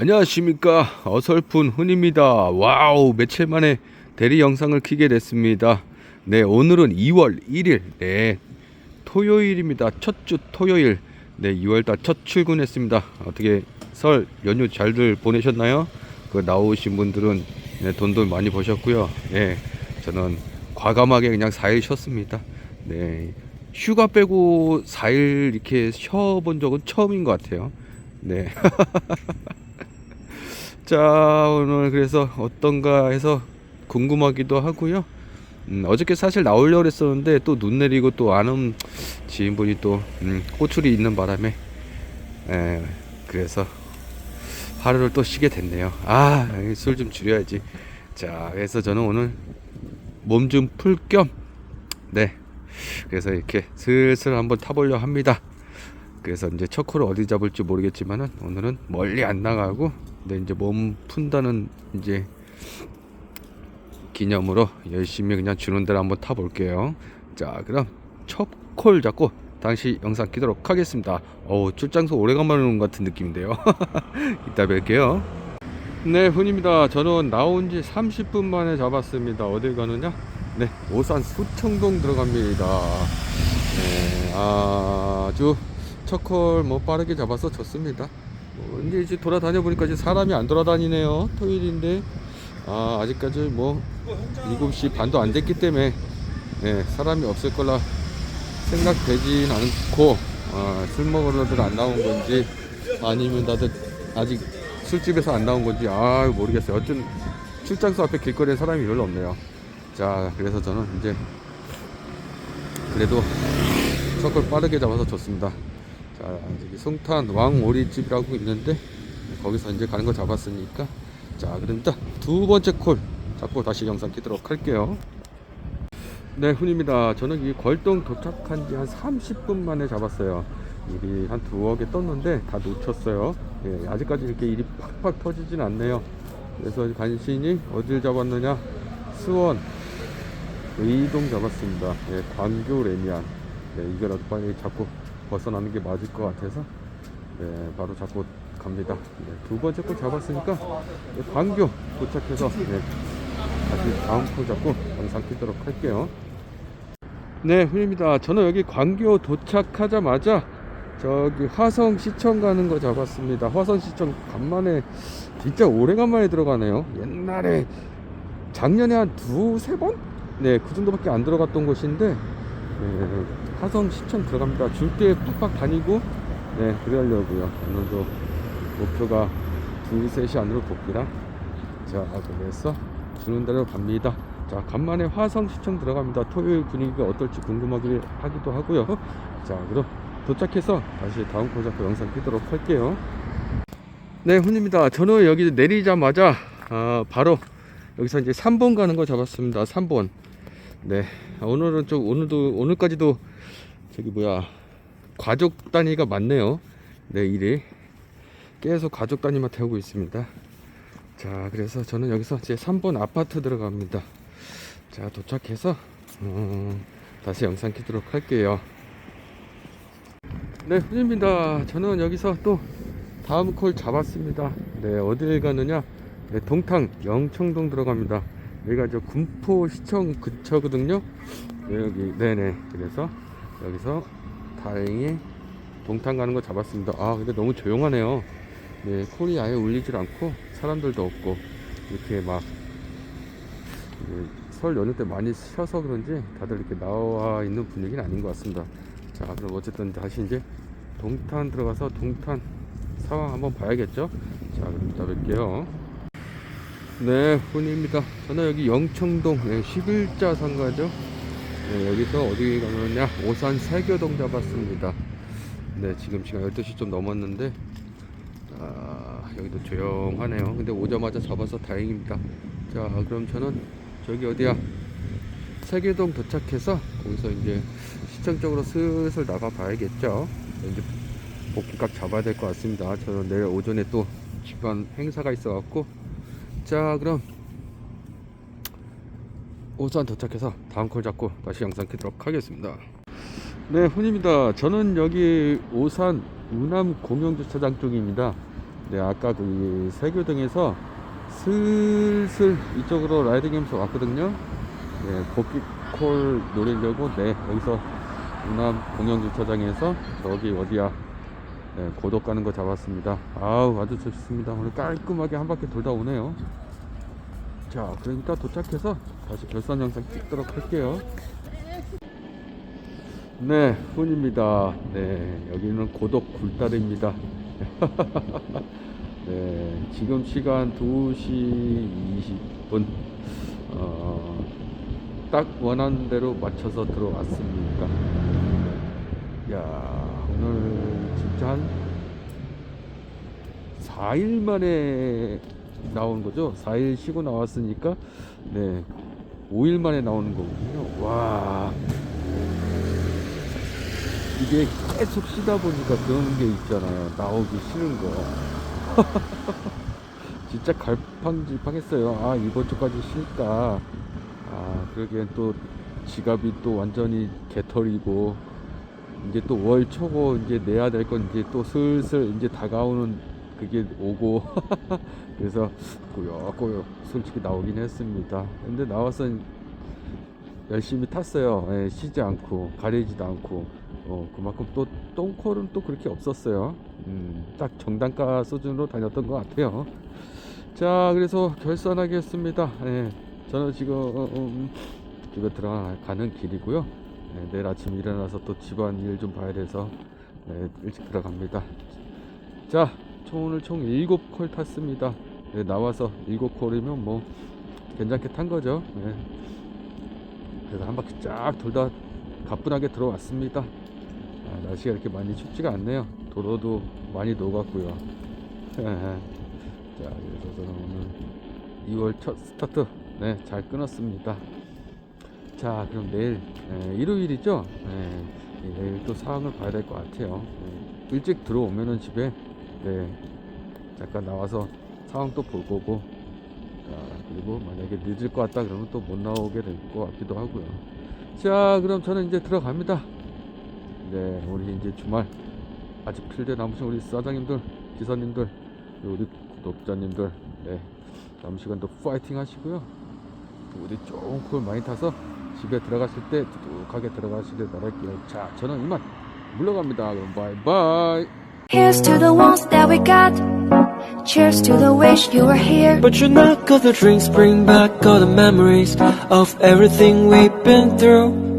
안녕하십니까. 어설픈 훈입니다. 와우 며칠 만에 대리 영상을 키게 됐습니다. 네 오늘은 2월 1일 네 토요일입니다. 첫 주 토요일. 네 2월달 첫 출근했습니다. 어떻게 설 연휴 잘들 보내셨나요? 그 나오신 분들은 네, 돈도 많이 버셨고요. 네 저는 과감하게 그냥 4일 쉬었습니다. 네 휴가 빼고 4일 이렇게 쉬어본 적은 처음인 것 같아요. 네 자 오늘 그래서 어떤가 해서 궁금하기도 하고요. 음, 어저께 사실 나오려고 했었는데 또 눈 내리고 또 아는 지인분이 또 음, 호출이 있는 바람에 에, 그래서 하루를 또 쉬게 됐네요. 아 술 좀 줄여야지. 자 그래서 저는 오늘 몸 좀 풀 겸 네. 그래서 이렇게 슬슬 한번 타보려 합니다. 그래서 이제 첫 코를 어디 잡을지 모르겠지만은 오늘은 멀리 안 나가고 네 이제 몸 푼다는 이제 기념으로 열심히 그냥 주는 대로 한번 타볼게요. 자 그럼 첫 콜 잡고 다시 영상 키도록 하겠습니다. 어우 출장소 오래간만에 온것 같은 느낌인데요. 이따 뵐게요. 네 훈입니다. 저는 나온 지 30분 만에 잡았습니다. 어딜 가느냐? 네 오산 수청동 들어갑니다. 네 아주 첫콜 뭐 빠르게 잡아서 좋습니다. 뭐 이제 이제 돌아다녀 보니까 이제 사람이 안 돌아다니네요. 토요일인데 아 아직까지 뭐 7시 반도 안 됐기 때문에 네, 사람이 없을 거라 생각되진 않고 아, 술 먹으러들 안 나온 건지 아니면 다들 아직 술집에서 안 나온 건지 아 모르겠어요. 어쨌든 출장소 앞에 길거리에 사람이 별로 없네요. 자 그래서 저는 이제 그래도 첫걸 빠르게 잡아서 좋습니다. 자, 저기 송탄 왕오리집이라고 있는데 거기서 이제 가는 거 잡았으니까 자, 그러니까 두 번째 콜 잡고 다시 영상 키도록 할게요. 네, 훈입니다. 저는 이 걸동 도착한 지 한 30분 만에 잡았어요. 일이 한 두어 개 떴는데 다 놓쳤어요. 예, 아직까지 이렇게 일이 팍팍 터지진 않네요. 그래서 간신히 어딜 잡았느냐? 수원 의동 잡았습니다. 예, 광교 레미안. 네, 이거라도 빨리 잡고 벗어나는 게 맞을 것 같아서 네, 바로 잡고 갑니다. 네, 두 번째 거 잡았으니까 네, 광교 도착해서 네, 다시 다음 코 잡고 영상 끼도록 할게요. 네, 훈입니다. 저는 여기 광교 도착하자마자 저기 화성 시청 가는 거 잡았습니다. 화성 시청 간만에 진짜 오래간만에 들어가네요. 옛날에 작년에 한 두세 번? 네, 그 정도밖에 안 들어갔던 곳인데 네, 화성 시청 들어갑니다. 줄 때 팍팍 다니고 네 그러려고요. 오늘도 목표가 두세 시 안으로 복귀라 자 그래서 주는 대로 갑니다. 자 간만에 화성 시청 들어갑니다. 토요일 분위기가 어떨지 궁금하기도 하기도 하고요. 자 그럼 도착해서 다시 다음 코 잡고 영상 끼도록 할게요. 네 훈입니다. 저는 여기 내리자마자 아, 바로 여기서 이제 3번 가는 거 잡았습니다. 3번. 네 오늘은 좀 오늘도 오늘까지도 저기 뭐야 가족 단위가 많네요. 네 일이. 계속 가족 단위만 태우고 있습니다. 자 그래서 저는 여기서 제 3번 아파트 들어갑니다. 자 도착해서 음, 다시 영상 키도록 할게요. 네 훈입니다. 저는 여기서 또 다음 콜 잡았습니다. 네 어딜 가느냐? 네, 동탕 영청동 들어갑니다. 여기가 저 군포시청 근처거든요. 네, 여기 네네. 그래서 여기서 다행히 동탄 가는 거 잡았습니다. 아 근데 너무 조용하네요. 네 콜이 아예 울리질 않고 사람들도 없고 이렇게 막 설 연휴 때 많이 쉬어서 그런지 다들 이렇게 나와 있는 분위기는 아닌 것 같습니다. 자 그럼 어쨌든 다시 이제 동탄 들어가서 동탄 상황 한번 봐야겠죠? 자 그럼 이따 뵐게요. 네 훈입니다. 저는 여기 영청동 네, 11자 상가죠 네, 여기서 어디 가느냐? 오산 세교동 잡았습니다. 네 지금 시간 12시 좀 넘었는데 아, 여기도 조용하네요. 근데 오자마자 잡아서 다행입니다. 자 그럼 저는 저기 어디야? 세계동 도착해서 거기서 이제 시청 쪽으로 슬슬 나가 봐야겠죠? 이제 복귀각 잡아야 될 것 같습니다. 저는 내일 오전에 또 집안 행사가 있어 갖고. 자 그럼 오산 도착해서 다음 콜 잡고 다시 영상 키도록 하겠습니다 네 훈입니다 저는 여기 오산 우남 공영주차장 쪽입니다 네, 아까 그 세교등에서 슬슬 이쪽으로 라이딩 하면서 왔거든요. 네, 복귀콜 노리려고 네, 여기서 우남 공영주차장에서 저기 어디야 네, 고독 가는 거 잡았습니다. 아우 아주 좋습니다. 오늘 깔끔하게 한 바퀴 돌다 오네요. 자, 그러니까 도착해서 다시 결산 영상 찍도록 할게요. 네, 훈입니다. 네, 여기는 고독 굴다리입니다. 네, 지금 시간 2시 20분. 어, 딱 원하는 대로 맞춰서 들어왔습니다. 야, 오늘 진짜 한 4일 만에 나온 거죠. 4일 쉬고 나왔으니까, 네, 5일 만에 나오는 거거든요. 와. 이게 계속 쉬다 보니까 그런 게 있잖아요. 나오기 싫은 거. 진짜 갈팡질팡했어요. 아, 이번 주까지 쉴까. 아, 그러기엔 또 지갑이 또 완전히 개털이고, 이제 또 월 초고 이제 내야 될 건 이제 또 슬슬 이제 다가오는 그게 오고. 그래서 꾸역꾸역 솔직히 나오긴 했습니다. 근데 나와서 열심히 탔어요. 예, 쉬지 않고, 가리지도 않고. 어, 그만큼 또 똥콜은 또 그렇게 없었어요. 음, 딱 정단가 수준으로 다녔던 것 같아요. 자, 그래서 결산하겠습니다. 예, 저는 지금 어, 음, 집에 들어가는 길이고요. 예, 내일 아침 일어나서 또 집안 일 좀 봐야 돼서 예, 일찍 들어갑니다. 자, 총 오늘 총 7콜 탔습니다. 예, 나와서 7콜이면 뭐 괜찮게 탄 거죠. 예. 그래서 한 바퀴 쫙 돌다 가뿐하게 들어왔습니다. 아, 날씨가 이렇게 많이 춥지가 않네요. 도로도 많이 녹았고요. 자, 그래서 저는 오늘 2월 첫 스타트 네, 잘 끊었습니다. 자, 그럼 내일 에, 일요일이죠? 에, 내일 또 상황을 봐야 될 것 같아요. 에, 일찍 들어오면은 집에 네, 잠깐 나와서 상황 또 볼 거고 자, 그리고 만약에 늦을 것 같다 그러면 또 못 나오게 될 것 같기도 하고요. 자, 그럼 저는 이제 들어갑니다. 네, 우리 이제 주말 아직 필드 남으신 우리 사장님들, 기사님들, 우리 구독자님들, 네, 남은 시간도 파이팅 하시고요. 우리 좋은 콜 많이 타서 집에 들어가실 때 두둑하게 들어가시길 바랄게요. 자, 저는 이만 물러갑니다. 그럼 바이바이. Here's to the ones that we got. Cheers to the wish you were here. But you're not cause the drinks bring back all the memories of everything we've been through